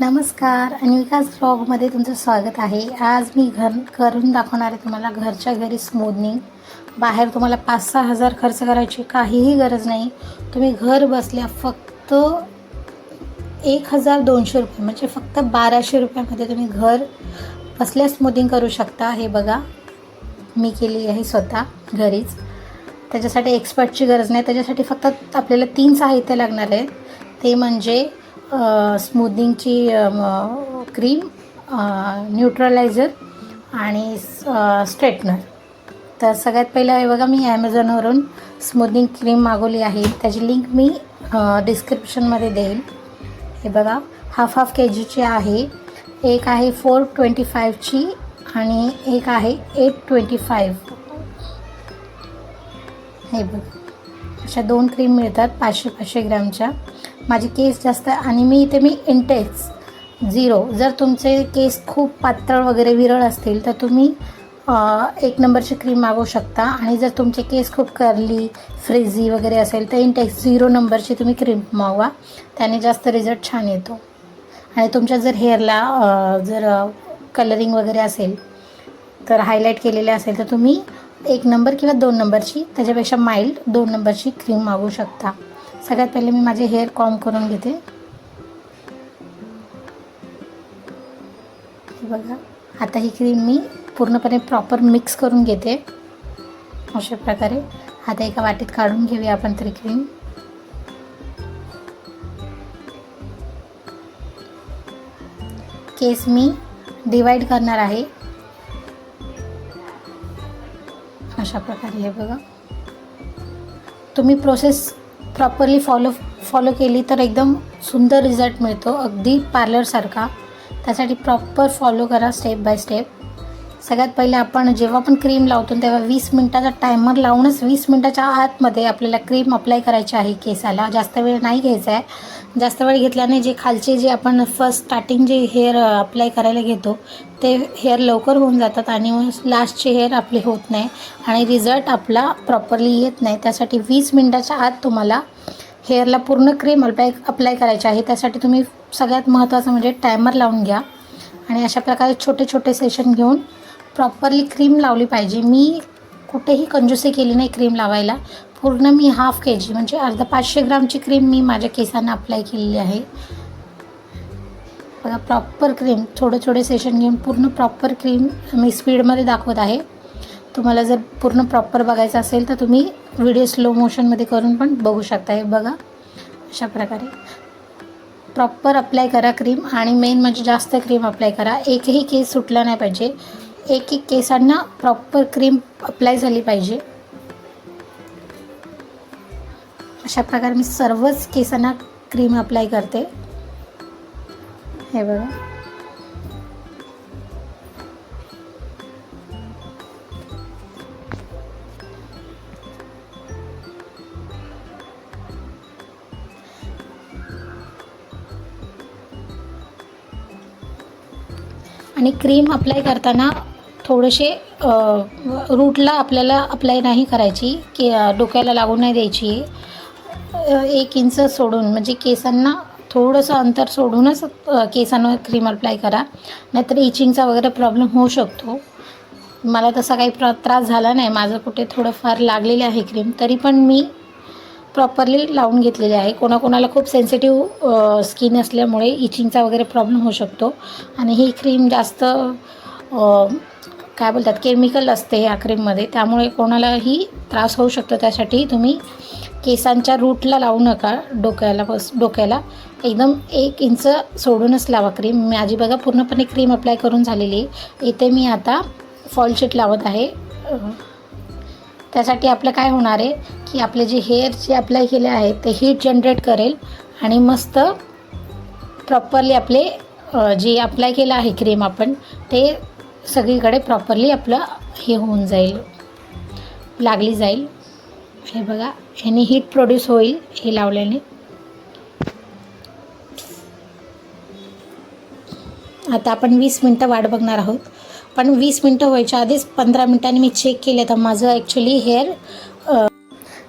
नमस्कार आणि विकास ब्लॉगमध्ये तुमचं स्वागत आहे. आज मी घर करून दाखवणार आहे तुम्हाला घरच्या घरी स्मूदनिंग बाहेर तुम्हाला पाच सहा हजार खर्च करायची काहीही गरज नाही. तुम्ही घर बसल्या फक्त एक हजार दोनशे रुपये म्हणजे फक्त बाराशे रुपयामध्ये तुम्ही घर बसल्या स्मूदिंग करू शकता. हे बघा मी केली आहे स्वतः घरीच. त्याच्यासाठी एक्सपर्टची गरज नाही. त्याच्यासाठी फक्त आपल्याला तीन साहित्य लागणार आहे ते म्हणजे स्मूदिंगची क्रीम न्यूट्रलायझर आणि स्ट्रेटनर तर सगळ्यात पहिलं हे बघा मी ॲमेझॉनवरून स्मूदिंग क्रीम मागवली आहे. त्याची लिंक मी डिस्क्रिप्शनमध्ये देईल. हे बघा हाफ हाफ के जीची आहे. एक आहे फोर ट्वेंटी फाईव्हची आणि एक आहे एट ट्वेंटी फाईव्ह हे बघ अशा दोन क्रीम मिळतात पाचशे पाचशे ग्रॅमच्या. माझे केस जास्त आणि मी इथे मी इंटेक्स झिरो जर तुमचे केस खूप पातळ वगैरे विरळ असतील तर तुम्ही एक नंबरची क्रीम मागवू शकता. आणि जर तुमचे केस खूप करली फ्रिझी वगैरे असेल तर इंटेक्स झिरो नंबरची तुम्ही क्रीम मागवा. त्याने जास्त रिझल्ट छान येतो. आणि तुमच्या जर हेअरला जर कलरिंग वगैरे असेल तर हायलाईट केलेले असेल तर तुम्ही एक नंबर किंवा दोन नंबरची त्याच्यापेक्षा माइल्ड दोन नंबरची क्रीम मागवू शकता. सगळ्यात पहिले मी माझे हेअर कॉम करून घेते. हे बघा आता ही क्रीम मी पूर्णपणे प्रॉपर मिक्स करून घेते. अशा प्रकारे. आता एका वाटीत काढून घेऊया आपण तरी क्रीम केस मी डिवाईड करणार आहे. अशा प्रकारे हे बघा. तुम्ही प्रोसेस प्रॉपरली फॉलो फॉलो केली तर एकदम सुंदर रिझल्ट मिळतो. अगदी पार्लरसारखा त्यासाठी प्रॉपर फॉलो करा स्टेप बाय स्टेप सगळ्यात पहिले आपण जेव्हा पण क्रीम लावतो तेव्हा वीस मिनटाचा टायमर लावूनच वीस मिनटाच्या आतमध्ये आपल्याला क्रीम अप्लाय करायची आहे केसाला. जास्त वेळ नाही घ्यायचा आहे. जास्त वेळ घेतल्याने जे खालचे जे आपण फर्स्ट स्टार्टिंग जे हेअर अप्लाय करायला घेतो ते हेअर लवकर होऊन जातात आणि लास्टचे हेअर आपले होत नाही आणि रिझल्ट आपला प्रॉपरली येत नाही. त्यासाठी वीस मिनटाच्या आत तुम्हाला हेअरला पूर्ण क्रीम अप्लाय अप्लाय करायची आहे. त्यासाठी तुम्ही सगळ्यात महत्त्वाचं म्हणजे टायमर लावून घ्या आणि अशा प्रकारे छोटे छोटे सेशन घेऊन प्रॉपरली क्रीम लावली पाहिजे. मी कुठेही कंजूसी केली नाही क्रीम लावायला. पूर्ण मी हाफ के जी म्हणजे अर्धा पाचशे ग्रामची क्रीम मी माझ्या केसांना अप्लाय केलेली आहे. बघा प्रॉपर क्रीम थोडे थोडे सेशन घेऊन पूर्ण प्रॉपर क्रीम मी स्पीडमध्ये दाखवत आहे. तुम्हाला जर पूर्ण प्रॉपर बघायचं असेल तर तुम्ही व्हिडिओ स्लो मोशनमध्ये करून पण बघू शकता. हे बघा अशा प्रकारे. प्रॉपर अप्लाय करा क्रीम आणि मेन म्हणजे जास्त क्रीम अप्लाय करा. एकही केस सुटला नाही पाहिजे. एक एक केसांना प्रॉपर क्रीम अप्लाय झाली पाहिजे. अशा प्रकारे मी सर्वच केसांना क्रीम अप्लाय करते. हे बघा. आणि क्रीम अप्लाय करताना थोडेसे रूटला आपल्याला अप्लाय नाही करायची की डोक्याला लागू नाही द्यायची. एक इंच सोडून म्हणजे केसांना थोडंसं अंतर सोडूनच केसांवर क्रीम अप्लाय करा. नाहीतर इचिंगचा वगैरे प्रॉब्लेम होऊ शकतो. मला तसा काही प्र त्रास झाला नाही. माझं कुठे थोडंफार लागलेले आहे क्रीम तरी पण मी प्रॉपरली लावून घेतलेले आहे. कोणाकोणाला खूप सेन्सिटिव्ह स्किन असल्यामुळे इचिंगचा वगैरे प्रॉब्लेम होऊ शकतो. आणि ही क्रीम जास्त काय बोलतात केमिकल असते ह्या क्रीममध्ये त्यामुळे कोणालाही त्रास होऊ शकतो. त्यासाठी तुम्ही केसांच्या रूटला लावू नका डोक्याला बस डोक्याला. एकदम एक इंच सोडूनच लावा क्रीम माझी बघा पूर्णपणे क्रीम अप्लाय करून झालेली आहे. इथे मी आता फॉलशीट लावत आहे. त्यासाठी आपलं काय होणार आहे की आपले जे हेअर जे अप्लाय केले आहे ते हीट जनरेट करेल आणि मस्त प्रॉपरली आपले जे अप्लाय केलं आहे क्रीम आपण ते सगळीकडे प्रॉपरली आपलं हे होऊन जाईल. लागली जाईल. हे बघा ह्याने हीट प्रोड्यूस होईल हे लावल्याने. आता आपण वीस मिनटं वाट बघणार आहोत. पण वीस मिनटं व्हायच्या आधीच पंधरा मिनटांनी मी चेक केले. तर माझं ॲक्च्युली हेअर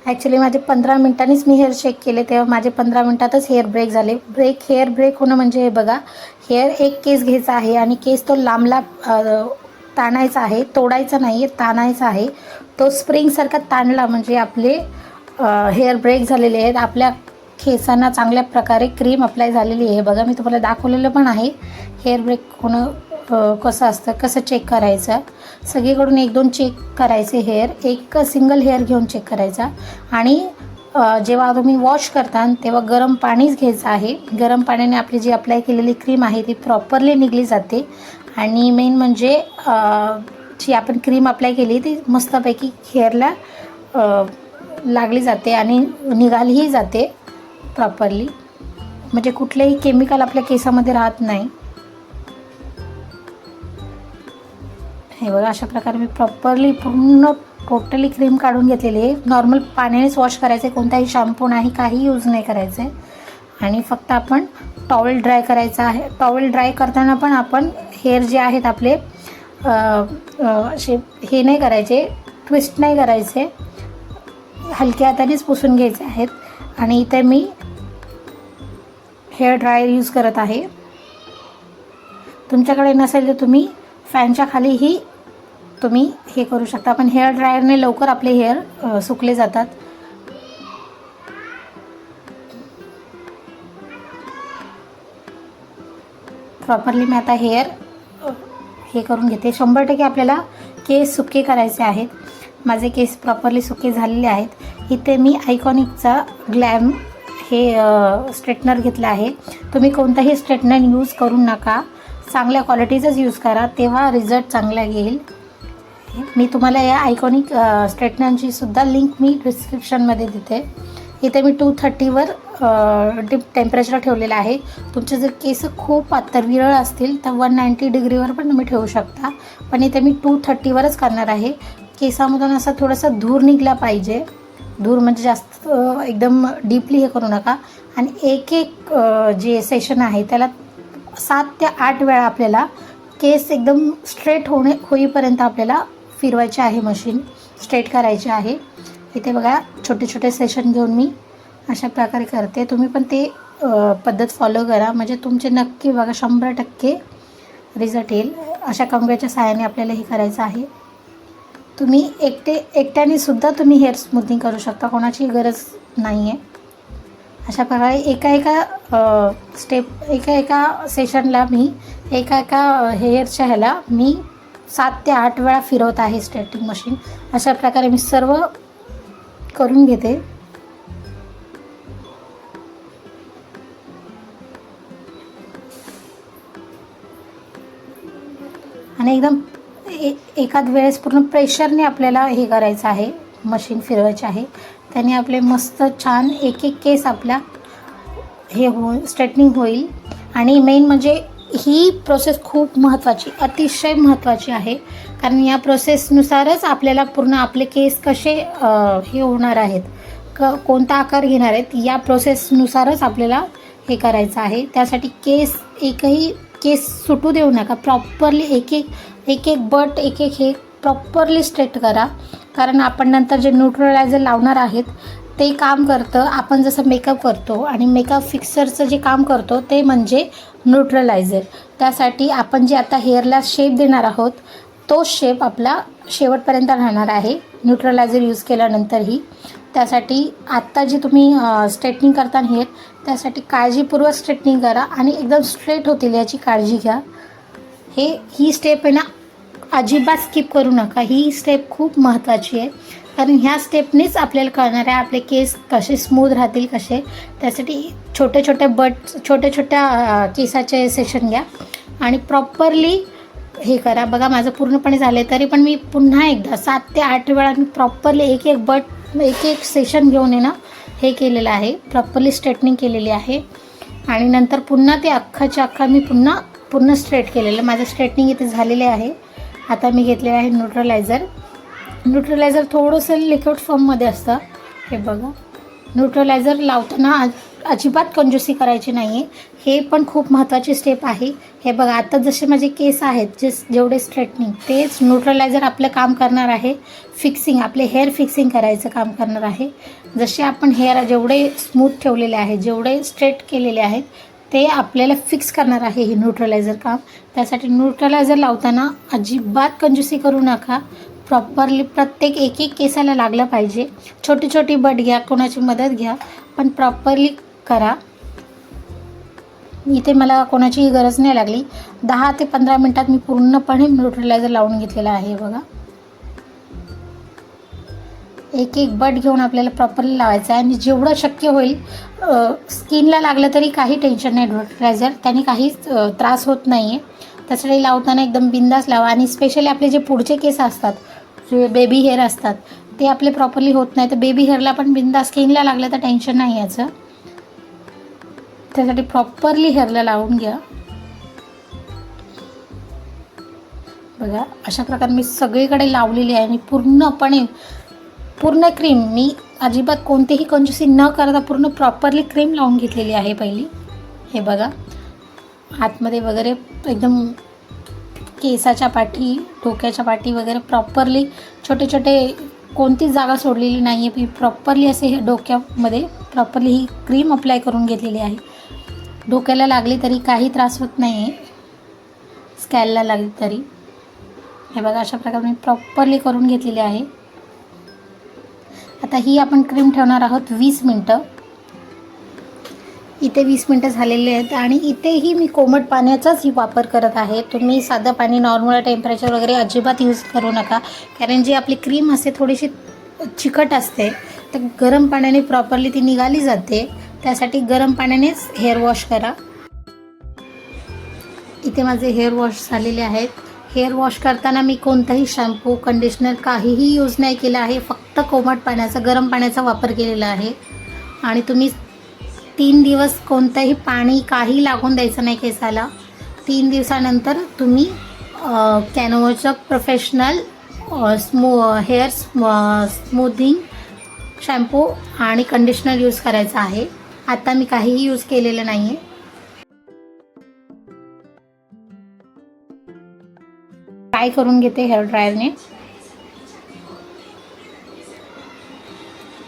ॲक्च्युली माझे पंधरा मिनटांनीच मी हेअर चेक केले तेव्हा माझे पंधरा मिनटातच हेअर ब्रेक झाले. ब्रेक हेअर ब्रेक होणं म्हणजे हे बघा हेअर एक केस घ्यायचा आहे आणि केस तो लांबला ताणायचा आहे तोडायचा नाही आहे ताणायचा आहे. तो स्प्रिंगसारखा ताणला म्हणजे आपले हेअर ब्रेक झालेले आहेत. आपल्या केसांना चांगल्या प्रकारे क्रीम अप्लाय झालेली आहे. बघा मी तुम्हाला दाखवलेलं पण आहे. हेअर ब्रेक होणं कसं असतं कसं चेक करायचं? सगळीकडून एक दोन चेक करायचे हेअर एक सिंगल हेअर घेऊन चेक करायचा. आणि जेव्हा तुम्ही वॉश करता तेव्हा गरम पाणीच घ्यायचं आहे. गरम पाण्याने आपली जी अप्लाय केलेली क्रीम आहे ती प्रॉपरली निघली जाते. आणि मेन म्हणजे जी आपण क्रीम अप्लाय केली ती मस्तपैकी हेअरला लागली जाते आणि निघालीही जाते प्रॉपरली म्हणजे कुठलेही केमिकल आपल्या केसामध्ये राहत नाही. हे बघा अशा प्रकारे मी प्रॉपरली पूर्ण टोटली क्रीम काढून घेतलेली आहे. नॉर्मल पाण्यानेच वॉश करायचं आहे कोणताही शॅम्पू नाही काही यूज नाही करायचं आहे आणि फक्त आपण टॉवेल ड्राय करायचा आहे. टॉवेल ड्राय करताना पण आपण हेअर जे आहेत आपले असे हे नाही करायचे ट्विस्ट नाही करायचे. हलक्या हातानेच पुसून घ्यायचे आहेत. आणि इथे मी हेअर ड्रायर यूज करत आहे. तुमच्याकडे नसेल तर तुम्ही फॅनच्या खालीही तुम्ही हे करू शकता. पण हेअर ड्रायरने लवकर आपले हेअर सुकले जातात. प्रॉपरली मी आता हेअर हे करून घेते. शंभर टक्के आपल्याला केस सुके करायचे आहेत. माझे केस प्रॉपरली सुके झालेले आहेत. इथे मी आयकॉनिकचा ग्लॅम हे स्ट्रेटनर घेतला आहे. तुम्ही कोणताही स्ट्रेटनर यूज करू नका. चांगल्या क्वालिटीचाच यूज करा तेव्हा रिझल्ट चांगला येईल. मी तुम्हाला या आयकॉनिक स्ट्रेटनरची सुद्धा लिंक मी डिस्क्रिप्शनमध्ये देते. इथे मी टू थर्टीवर डिप टेम्परेचर ठेवलेलं आहे. तुमचे जर केस खूप पातळ विरळ असतील तर वन नाईंटी डिग्रीवर पण तुम्ही ठेवू शकता. पण इथे मी टू थर्टीवरच करणार आहे. केसामधून असा थोडासा धूर निघला पाहिजे. धूर म्हणजे जास्त एकदम डीपली हे करू नका. आणि एक एक जे सेशन आहे त्याला सात ते आठ वेळा आपल्याला केस एकदम स्ट्रेट होणे होईपर्यंत आपल्याला फिरवायचे आहे मशीन स्ट्रेट करायचे आहे. इथे बघा छोटे छोटे सेशन घेऊन मी अशा प्रकारे करते. तुम्ही पण ते पद्धत फॉलो करा. म्हणजे तुमचे नक्की बघा शंभर टक्के रिझल्ट येईल. अशा कंगव्याच्या सहाय्याने आपल्याला हे करायचं आहे. तुम्ही एकटे एकट्याने सुद्धा तुम्ही हेअर स्मूथिंग करू शकता. कोणाची गरज नाही आहे अशा प्रकारे एका एका स्टेप एका एका सेशनला मी एका एका हेअरच्या ह्याला मी सात ते आठ वेळा फिरवत आहे स्ट्रेटिंग मशीन अशा प्रकारे मी सर्व करून घेते. आणि एकदम ए एखाद वेळेस पूर्ण प्रेशरने आपल्याला हे करायचं आहे मशीन फिरवायचे आहे. त्याने आपले मस्त छान एक एक केस आपल्या हे हो स्ट्रेटनिंग होईल. आणि मेन म्हणजे ही प्रोसेस खूप महत्त्वाची अतिशय महत्त्वाची आहे. कारण या प्रोसेसनुसारच आपल्याला पूर्ण आपले केस कसे हे होणार आहेत क कोणता आकार घेणार आहेत या प्रोसेसनुसारच आपल्याला हे करायचं आहे. त्यासाठी केस एकही केस सुटू देऊ नका. प्रॉपरली एक एक एक एक बट एक एक हे प्रॉपरली स्ट्रेट करा. कारण आपण नंतर जे न्यूट्रलायझर लावणार आहेत ते काम करतं. आपण जसं मेकअप करतो आणि मेकअप फिक्सरचं जे काम करतो ते म्हणजे न्यूट्रलायझर त्यासाठी आपण जे आता हेअरला शेप देणार आहोत तो शेप आपला शेवटपर्यंत राहणार आहे. न्यूट्रलायझर यूज केल्यानंतरही. त्यासाठी आत्ता जी तुम्ही स्ट्रेटनिंग करता हेअर त्यासाठी काळजीपूर्वक स्ट्रेटनिंग करा आणि एकदम स्ट्रेट होतील याची काळजी घ्या. हे ही स्टेप आहे ना अजिबात स्किप करू नका. ही स्टेप खूप महत्त्वाची आहे. कारण ह्या स्टेपनेच आपल्याला कळणार आहे आपले केस कसे स्मूथ राहतील कसे. त्यासाठी छोटे छोटे बट छोट्या छोट्या केसाचे सेशन घ्या. आणि प्रॉपरली हे करा. बघा माझं पूर्णपणे झालं आहे तरी पण मी पुन्हा एकदा सात ते आठ वेळा मी प्रॉपरली एक एक बट एक एक सेशन घेऊन आहे ना हे केलेलं आहे. प्रॉपरली स्ट्रेटनिंग केलेली आहे. आणि नंतर पुन्हा ते अख्खाच्या अख्खा मी पुन्हा पूर्ण स्ट्रेट केलेलं. माझं स्ट्रेटनिंग इथे झालेले आहे. आता मी घेतलेलं आहे न्यूट्रलायझर न्यूट्रलायझर थोडंसं लिक्विड फॉर्ममध्ये असतं. हे बघा. न्यूट्रलायझर लावताना अजिबात कंजूसी करायची नाही आहे हे पण खूप महत्त्वाची स्टेप आहे. हे बघा आता जसे माझे केस आहेत जे जेवढे स्ट्रेटनिंग तेच न्यूट्रलायझर आपलं काम करणार आहे. फिक्सिंग आपले हेअर फिक्सिंग करायचं काम करणार आहे. जसे आपण हेअर जेवढे स्मूथ ठेवलेले आहे जेवढे स्ट्रेट केलेले आहेत ते आपल्याला फिक्स करणार आहे हे न्यूट्रलायझर काम. त्यासाठी न्यूट्रलायझर लावताना अजिबात कंजूसी करू नका. प्रॉपरली प्रत्येक एक एक केसाला लागलं पाहिजे. छोटी छोटी बट घ्या कोणाची मदत घ्या पण प्रॉपरली करा. इथे मला कोणाचीही गरज नाही लागली. दहा ते पंधरा मिनटात मी पूर्णपणे न्यूट्रलायझर लावून घेतलेला आहे बघा. एक एक बट घेऊन आपल्याला प्रॉपरली लावायचं आहे. आणि जेवढं शक्य होईल स्किनला लागलं तरी काही टेन्शन नाही न्यूट्रलायझर त्याने काहीच त्रास होत नाही आहे त्यासाठी लावताना एकदम बिंदास लावा. आणि स्पेशली आपले जे पुढचे केस असतात जे बेबी हेअर असतात ते आपले प्रॉपरली होत नाही. तर बेबी हेअरला पण बिंदास स्किनला लागलं तर टेन्शन नाही याचं. त्यासाठी प्रॉपरली हेअरला लावून घ्या. बघा अशा प्रकारे मी सगळीकडे लावलेली आहे. आणि पूर्णपणे पूर्ण क्रीम मी अजिबात कोणतीही कंजूसी न करता पूर्ण प्रॉपरली क्रीम लावून घेतलेली आहे पहिली. हे बघा. आतमध्ये वगैरे एकदम केसाच्या पाठी डोक्याच्या पाठी वगैरे प्रॉपरली छोटे छोटे कोणतीच जागा सोडलेली नाही आहे मी प्रॉपरली असे हे डोक्यामध्ये प्रॉपरली ही क्रीम अप्लाय करून घेतलेली आहे. डोक्याला लागली तरी काही त्रास होत नाही आहे स्कॅलला लागली तरी. हे बघा अशा प्रकारे मी प्रॉपरली करून घेतलेली आहे. आता ही आपण क्रीम ठेवणार आहोत वीस मिनटं. इथे वीस मिनटं झालेली आहेत आणि इथेही मी कोमट पाण्याचाच ही वापर करत आहे. तुम्ही साधं पाणी नॉर्मल टेम्परेचर वगैरे अजिबात यूज करू नका. कारण जी आपली क्रीम असते थोडीशी चिकट असते तर गरम पाण्याने प्रॉपरली ती निघाली जाते. त्यासाठी गरम पाण्यानेच हेअर वॉश करा. इथे माझे हेअर वॉश झालेले आहेत. हेअर वॉश करताना मी कोणताही शॅम्पू कंडिशनर काहीही यूज नाही केलं आहे. फक्त कोमट पाण्याचा गरम पाण्याचा वापर केलेला आहे. आणि तुम्ही तीन दिवस कोणतंही पाणी काही लागून द्यायचं नाही केसाला. तीन दिवसानंतर तुम्ही कॅनोचं प्रोफेशनल स्मू हेअर स्मूथिंग शॅम्पू आणि कंडिशनर यूज करायचा आहे. आता मी काहीही यूज केलेलं नाही आहे ट्राय करून घेते हेअर ड्रायरने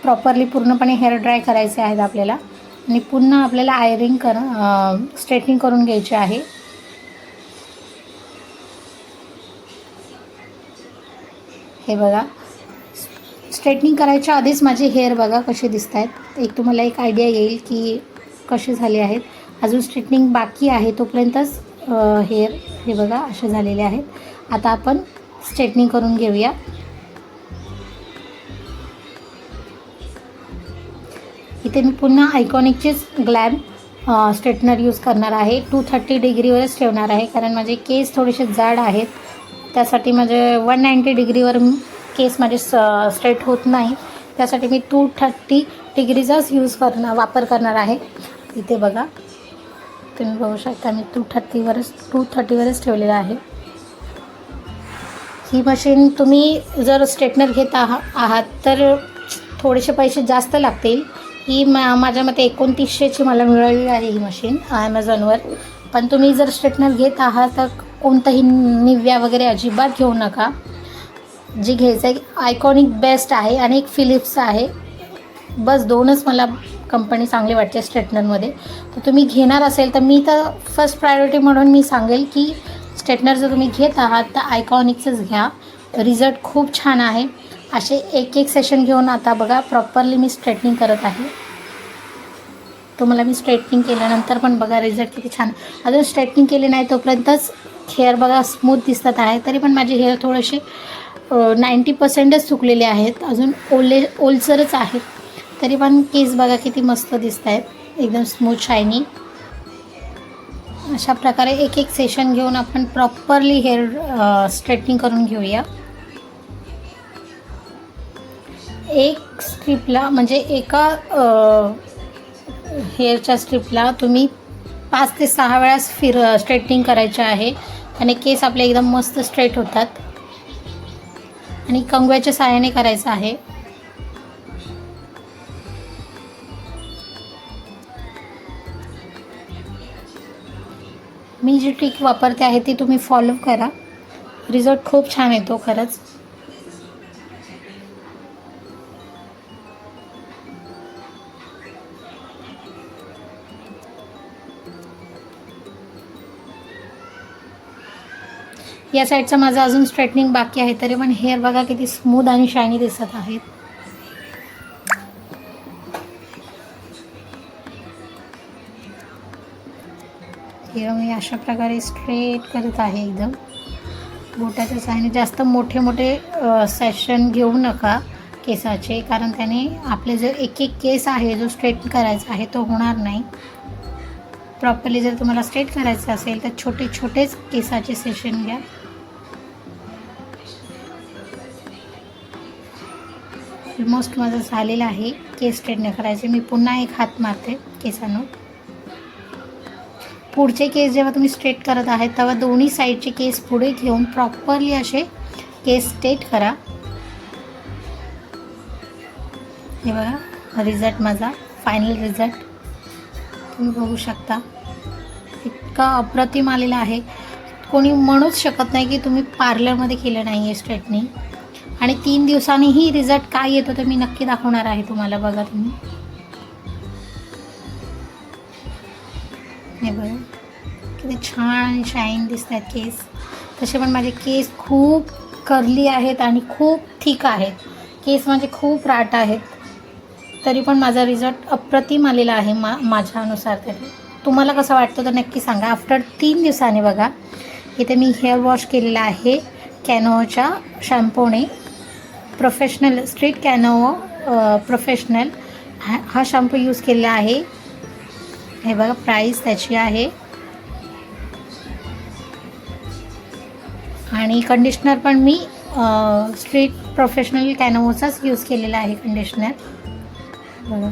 प्रॉपरली पूर्णपणे हेअर ड्राय करायचे आहेत आपल्याला. आणि पुन्हा आपल्याला आयरिंग कर स्ट्रेटनिंग करून घ्यायचे आहे. हे बघा. स्ट्रेटनिंग करायच्या आधीच माझे हेअर बघा कसे दिसत आहेत एक तुम्हाला एक आयडिया येईल की कसे झाले आहेत. अजून स्ट्रेटनिंग बाकी आहे तोपर्यंतच हेअर हे बघा असे झालेले आहेत. आता आपण स्ट्रेटनिंग करून घेऊया. इथे मी पुन्हा आयकॉनिकचेच ग्लॅम स्ट्रेटनर यूज करणार आहे. टू थर्टी डिग्रीवरच ठेवणार आहे कारण माझे केस थोडेसे जाड आहेत. त्यासाठी माझे वन नाईंटी डिग्रीवर केस माझे स्ट्रेट होत नाही. त्यासाठी मी टू थर्टी डिग्रीचाच यूज करणार वापर करणार आहे. इथे बघा. तुम्ही बघू शकता मी टू थर्टीवरच टू थर्टीवरच ठेवलेलं आहे. ही मशीन तुम्ही जर स्ट्रेटनर घेत आहा आहात तर थोडेसे पैसे जास्त लागतील. ही मा माझ्या मते एकोणतीसशेची मला मिळाली आहे ही मशीन ॲमेझॉनवर पण तुम्ही जर स्ट्रेटनर घेत आहात तर कोणताही निव्या वगैरे अजिबात घेऊ नका. जी घ्यायचं आहे आयकॉनिक बेस्ट आहे आणि एक फिलिप्स आहे. बस दोनच मला कंपनी चांगली वाटते स्ट्रेटनरमध्ये. तर तुम्ही घेणार असेल तर मी तर फर्स्ट प्रायोरिटी म्हणून मी सांगेल की स्ट्रेटनर जर तुम्ही घेत आहात तर आयकॉनिकचंच घ्या. रिझल्ट खूप छान आहे. असे एक एक सेशन घेऊन आता बघा प्रॉपरली मी स्ट्रेटनिंग करत आहे. तुम्हाला मी स्ट्रेटनिंग केल्यानंतर पण बघा रिझल्ट किती छान. अजून स्ट्रेटनिंग केले नाही तोपर्यंतच हेअर बघा स्मूथ दिसत आहे. तरी पण माझे हेअर थोडेसे नाईंटी पर्सेंटच सुकलेले आहेत. अजून ओले ओलसरच आहेत. तरी पण केस बघा किती मस्त दिसत आहेत एकदम स्मूथ शायनी अशा प्रकारे एक एक सेशन घेऊन आपण प्रॉपरली हेअर स्ट्रेटनिंग करून घेऊया. एक स्ट्रीपला म्हणजे एका हेअरच्या स्ट्रीपला तुम्ही पाच ते सहा वेळास फिर स्ट्रेटनिंग करायचे आहे. आणि केस आपले एकदम मस्त स्ट्रेट होतात. आणि कंगव्याच्या सहाय्याने करायचं आहे. मी जी ट्रिक वापरते आहे ती तुम्ही फॉलो करा. रिझल्ट खूप छान येतो खरंच. या साईडचा माझं अजून स्ट्रेटनिंग बाकी आहे तरी पण हेअर बघा किती स्मूथ आणि शायनी दिसत आहेत. किंवा मी अशा प्रकारे स्ट्रेट करत आहे एकदम. बोटाच्या साहाय्याने जास्त मोठे मोठे सेशन घेऊ नका केसाचे कारण त्याने आपले जो एक एक केस आहे जो स्ट्रेट करायचा आहे तो होणार नाही. प्रॉपरली जर तुम्हाला स्ट्रेट करायचं असेल तर छोटे छोटेच केसाचे सेशन घ्या. ऑलमोस्ट माझं झालेलं आहे. केस स्ट्रेटने करायचे. मी पुन्हा एक हात मारते केसानं पुढचे केस जेव्हा तुम्ही स्ट्रेट करत आहात तेव्हा दोन्ही साईडचे केस पुढे घेऊन प्रॉपरली असे केस स्ट्रेट करा. हे बघा रिझल्ट माझा फायनल रिझल्ट तुम्ही बघू शकता. इतका अप्रतिम आलेला आहे. कोणी म्हणूच शकत नाही की तुम्ही पार्लरमध्ये केलं नाही आहे स्ट्रेटनिंग आणि तीन दिवसांनीही रिझल्ट काय येतो ते मी नक्की दाखवणार आहे तुम्हाला. बघा तुम्ही. छान शाईन दिसत आहेत केस. तसे पण माझे केस खूप करली आहेत आणि खूप थिक आहेत. केस माझे खूप राट आहेत. तरी पण माझा रिझल्ट अप्रतिम आलेला आहे मा माझ्यानुसार तरी. तुम्हाला कसं वाटतं तर नक्की सांगा. आफ्टर तीन दिवसांनी बघा. इथे मी हेअर वॉश केलेला आहे. कॅनोच्या शॅम्पूने प्रोफेशनल स्ट्रीट कॅनो प्रोफेशनल हा हा शॅम्पू यूज केलेला आहे. हे बघा प्राईस त्याची आहे. आणि कंडिशनर पण मी स्ट्रीट प्रोफेशनल कॅनोचाच यूज केलेला आहे कंडिशनर बघा.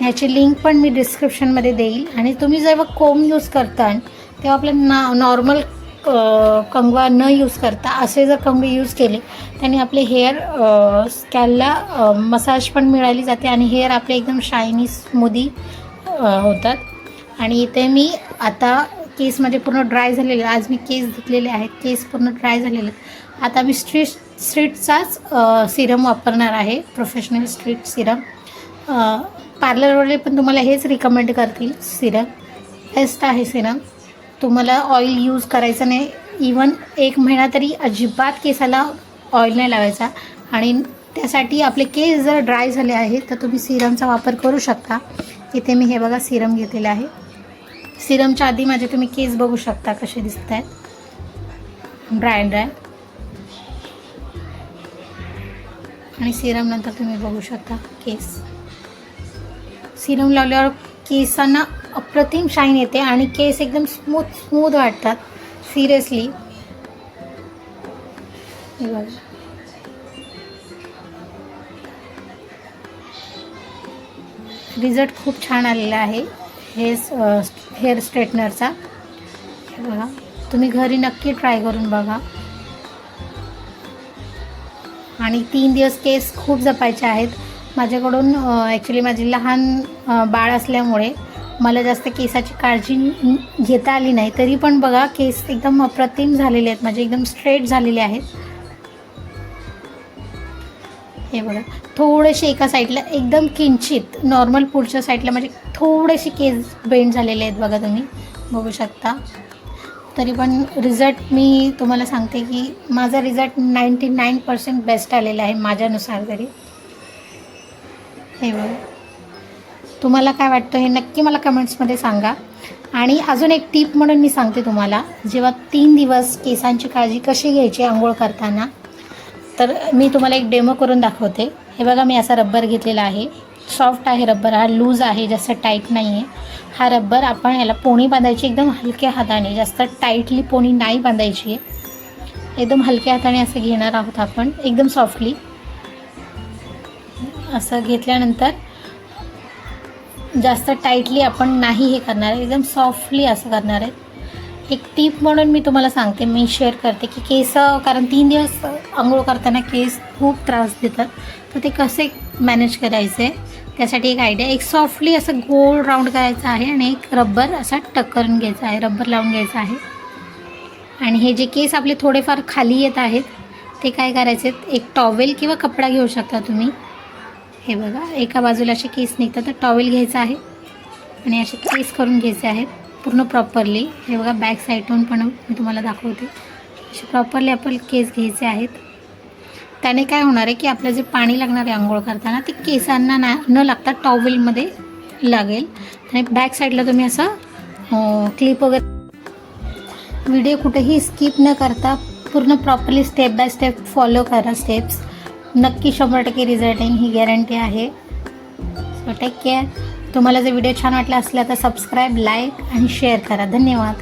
ह्याची लिंक पण मी डिस्क्रिप्शनमध्ये देईल. आणि तुम्ही जेव्हा कोम यूज करता तेव्हा आपलं ना नॉर्मल कंगवा न यूज करता असे जर कंगवे यूज केले त्याने आपले हेअर स्कॅलला मसाज पण मिळाली जाते आणि हेअर आपले एकदम शायनी स्मूदी होतात. आणि इथे मी आता केस माझे पूर्ण ड्राय झालेले आज मी केस धुतलेले आहेत केस पूर्ण ड्राय झालेले. आहेत आता मी स्ट्रीट स्ट्रीटचाच सिरम वापरणार आहे प्रोफेशनल स्ट्रीट सिरम. पार्लरवाले पण तुम्हाला हेच रिकमेंड करतील सिरम. बेस्ट आहे सिरम. तुम्हाला ऑइल यूज करायचं नाही. इवन एक महिना तरी अजिबात केसाला ऑइल नाही लावायचा. आणि त्यासाठी आपले केस जर ड्राय झाले आहेत तर तुम्ही सिरमचा वापर करू शकता. इथे मी हे बघा सिरम घेतलेलं आहे. सिरमच्या आधी माझे तुम्ही केस बघू शकता कसे दिसत आहेत ड्राय ड्राय आणि सिरम नंतर तुम्ही बघू शकता केस. सिरम लावल्यावर केसांना अप्रतिम शाईन येते आणि केस एकदम स्मूथ स्मूथ वाटतात. सिरियसली रिझल्ट खूप छान आलेला आहे. हे हेअर स्ट्रेटनरचा. हे बघा. तुम्ही घरी नक्की ट्राय करून बघा. आणि तीन दिवस केस खूप जपायचे आहेत. माझ्याकडून ॲक्च्युली माझी लहान बाळ असल्यामुळे मला जास्त केसाची काळजी घेता आली नाही. तरी पण बघा केस एकदम अप्रतिम झालेले आहेत. माझे एकदम स्ट्रेट झालेले आहेत. हे बघा. थोडेसे एका साईडला एकदम किंचित नॉर्मल पुढच्या साईडला म्हणजे थोडेसे केस बेंड झालेले आहेत बघा तुम्ही बघू शकता. तरी पण रिझल्ट मी तुम्हाला सांगते की माझा result ninety nine percent best आलेला आहे माझ्यानुसार तरी. हे बघा. तुम्हाला काय वाटतं हे नक्की मला कमेंट्समध्ये सांगा. आणि अजून एक टीप म्हणून मी सांगते तुम्हाला जेव्हा तीन दिवस केसांची काळजी कशी घ्यायची आंघोळ करताना तर मी तुम्हाला एक डेमो करून दाखवते. हे बघा मी असा रब्बर घेतलेला आहे. सॉफ्ट आहे रब्बर हा लूज आहे जास्त टाईट नाही आहे हा रब्बर आपण याला पोणी बांधायची एकदम हलक्या हाताने जास्त टाईटली पोणी नाही बांधायची. आहे एकदम हलक्या हाताने असं घेणार आहोत आपण एकदम सॉफ्टली. असं घेतल्यानंतर जास्त टाईटली आपण नाही हे करणार आहे एकदम सॉफ्टली असं करणार आहे. एक टीप म्हणून मी तुम्हाला सांगते मी शेअर करते की केस कारण तीन दिवस आंघोळ करताना केस खूप त्रास देतात. तर ते कसे मॅनेज करायचे? त्यासाठी एक आयडिया एक सॉफ्टली असं गोल राऊंड करायचं आहे आणि एक रब्बर असा टक करून घ्यायचा आहे रब्बर लावून घ्यायचा आहे. आणि हे जे केस आपले थोडेफार खाली येत आहेत ते काय करायचे एक टॉवेल किंवा कपडा घेऊ शकता तुम्ही. हे बघा एका बाजूला असे केस निघतात तर टॉवेल घ्यायचा आहे. आणि असे केस करून घ्यायचे आहेत पूर्ण प्रॉपरली हे बघा बॅक साईडून पण मी तुम्हाला दाखवते. असे प्रॉपरली आपण केस घ्यायचे आहेत. त्याने काय होणार आहे की आपलं जे पाणी लागणार आहे आंघोळ करताना ते केसांना ना न लागता टॉवेलमध्ये लागेल. आणि बॅक साईडला तुम्ही असं क्लिप वगैरे व्हिडिओ कुठेही स्किप न करता पूर्ण properly step by step follow करा स्टेप्स नक्की शंभर टक्के रिझल्ट येईल ही गॅरंटी आहे. सो टेक केअर तुम्हाला जर व्हिडिओ छान वाटला असला तर सबस्क्राईब लाईक आणि शेअर करा. धन्यवाद.